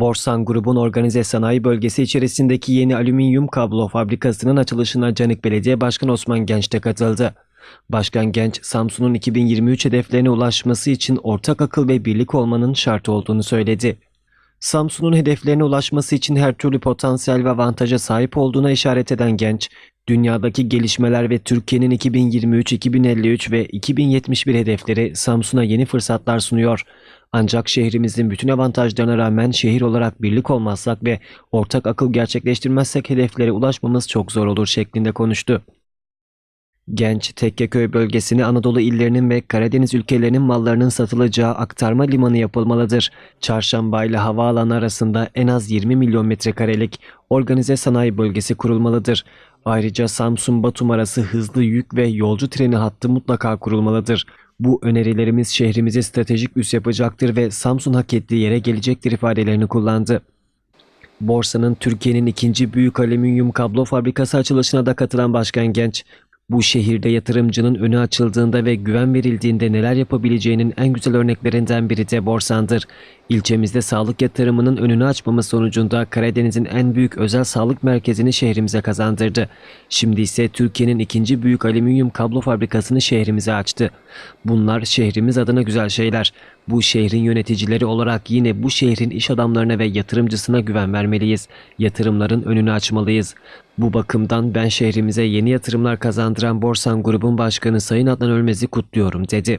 Borsan Grubun organize sanayi bölgesi içerisindeki yeni alüminyum kablo fabrikasının açılışına Canik Belediye Başkanı Osman Genç de katıldı. Başkan Genç, Samsun'un 2023 hedeflerine ulaşması için ortak akıl ve birlik olmanın şart olduğunu söyledi. Samsun'un hedeflerine ulaşması için her türlü potansiyel ve avantaja sahip olduğuna işaret eden Genç, dünyadaki gelişmeler ve Türkiye'nin 2023, 2053 ve 2071 hedefleri Samsun'a yeni fırsatlar sunuyor. Ancak şehrimizin bütün avantajlarına rağmen şehir olarak birlik olmazsak ve ortak akıl gerçekleştirmezsek hedeflere ulaşmamız çok zor olur şeklinde konuştu. Genç, Tekkeköy bölgesini Anadolu illerinin ve Karadeniz ülkelerinin mallarının satılacağı aktarma limanı yapılmalıdır. Çarşamba ile havaalanı arasında en az 20 milyon metrekarelik organize sanayi bölgesi kurulmalıdır. Ayrıca Samsun-Batum arası hızlı yük ve yolcu treni hattı mutlaka kurulmalıdır. Bu önerilerimiz şehrimize stratejik üs yapacaktır ve Samsun hak ettiği yere gelecektir ifadelerini kullandı. Borsanın Türkiye'nin ikinci büyük alüminyum kablo fabrikası açılışına da katılan Başkan Genç, bu şehirde yatırımcının önü açıldığında ve güven verildiğinde neler yapabileceğinin en güzel örneklerinden biri de Borsan'dır. İlçemizde sağlık yatırımının önünü açmamız sonucunda Karadeniz'in en büyük özel sağlık merkezini şehrimize kazandırdı. Şimdi ise Türkiye'nin ikinci büyük alüminyum kablo fabrikasını şehrimize açtı. Bunlar şehrimiz adına güzel şeyler. Bu şehrin yöneticileri olarak yine bu şehrin iş adamlarına ve yatırımcısına güven vermeliyiz. Yatırımların önünü açmalıyız. Bu bakımdan ben şehrimize yeni yatırımlar kazandıran Borsan Grubun Başkanı Sayın Adnan Ölmez'i kutluyorum dedi.